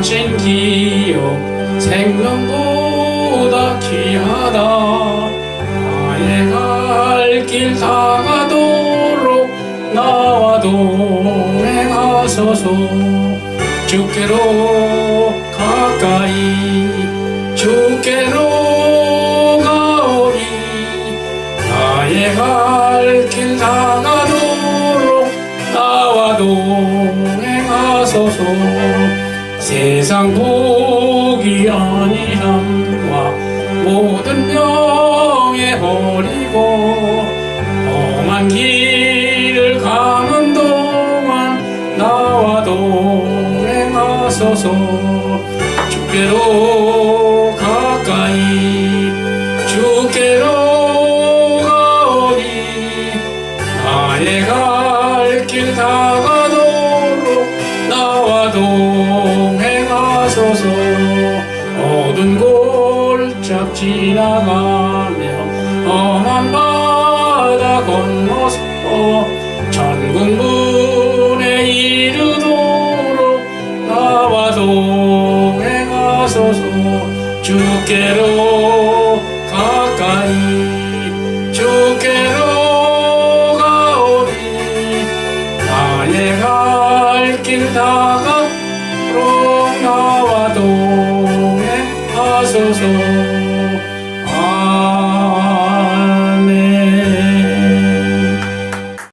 당신 기억 생명보다 귀하다. 나의 갈 길 다가도록 나와 동행하소서. 주께로 가까이 주께로 가오리. 나의 갈 길 다가도록 나와 동행하소서. 세상 복이 아니함과 모든 명예 버리고 험한 길을 가는 동안 나와 동행하소서 주께로 가까이 주께로 가오리 나의 갈 길 다가도록 나와 동행 하소서 어두운 골짝 지나가며 험한 바다 건너서 천국 문에 이르도록 나와 동행하소서 주께로 가까이 주께로 가오리 나의 갈길 다가 so